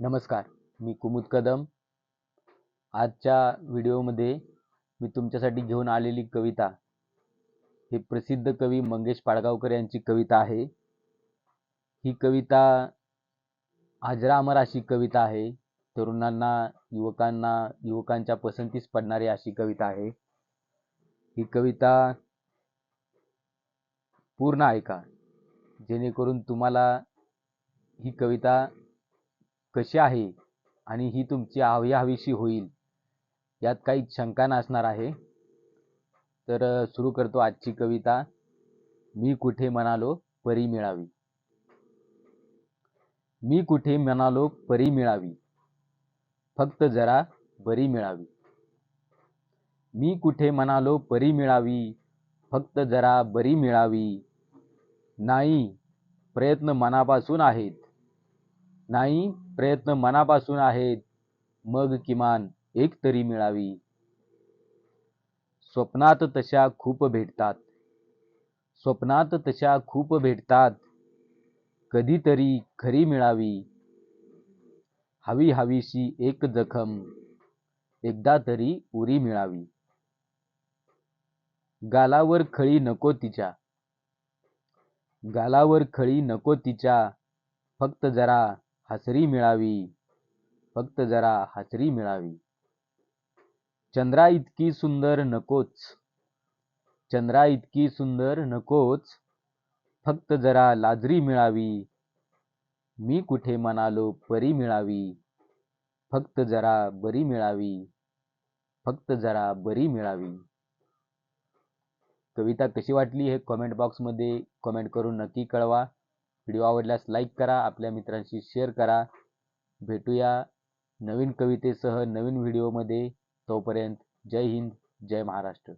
नमस्कार मी कुमुद कदम. आजच्या व्हिडिओमध्ये मी तुमच्यासाठी घेऊन आलेली कविता ही प्रसिद्ध कवी मंगेश पाडगावकर यांची कविता आहे. ही कविता अजरामर अशी कविता आहे. तरुणांना युवकांना युवकांच्या पसंतीस पडणारी अशी कविता आहे. ही कविता पूर्ण ऐका. जेणेकरून तुम्हाला ही कविता कशी आहे आणि ही तुमची हवी हवीशी होईल यात काही शंका नसणार आहे. तर सुरू करतो आजची कविता. मी कुठे म्हणालो परी मिळावी. मी कुठे म्हणालो परी मिळावी. फक्त जरा बरी मिळावी. मी कुठे म्हणालो परी मिळावी. फक्त जरा बरी मिळावी. नाही प्रयत्न मनापासून आहेत. नाही प्रयत्न मनापासून आहेत. मग किमान एक तरी मिळावी. स्वप्नात तशा खूप भेटतात. स्वप्नात तशा खूप भेटतात. कधीतरी खरी मिळावी. हवी हवीशी एक जखम. एकदा तरी उरी मिळावी. गालावर खळी नको तिच्या. गालावर खळी नको तिच्या. फक्त जरा हसरी मिळावी. फक्त जरा हसरी मिळावी. चंद्रा इतकी सुंदर नकोच. चंद्रा इतकी सुंदर नकोच. फक्त जरा लाजरी मिळावी. मी कुठे म्हणालो परी मिळावी. फक्त जरा बरी मिळावी. फक्त जरा बरी मिळावी. कविता कशी वाटली हे कॉमेंट बॉक्समध्ये कॉमेंट करून नक्की कळवा. व्हिडिओ आवडल्यास लाईक करा आपल्या मित्रांशी शेअर करा. भेटूया नवीन कवितेसह नवीन व्हिडिओमध्ये. तोपर्यंत जय हिंद जय महाराष्ट्र.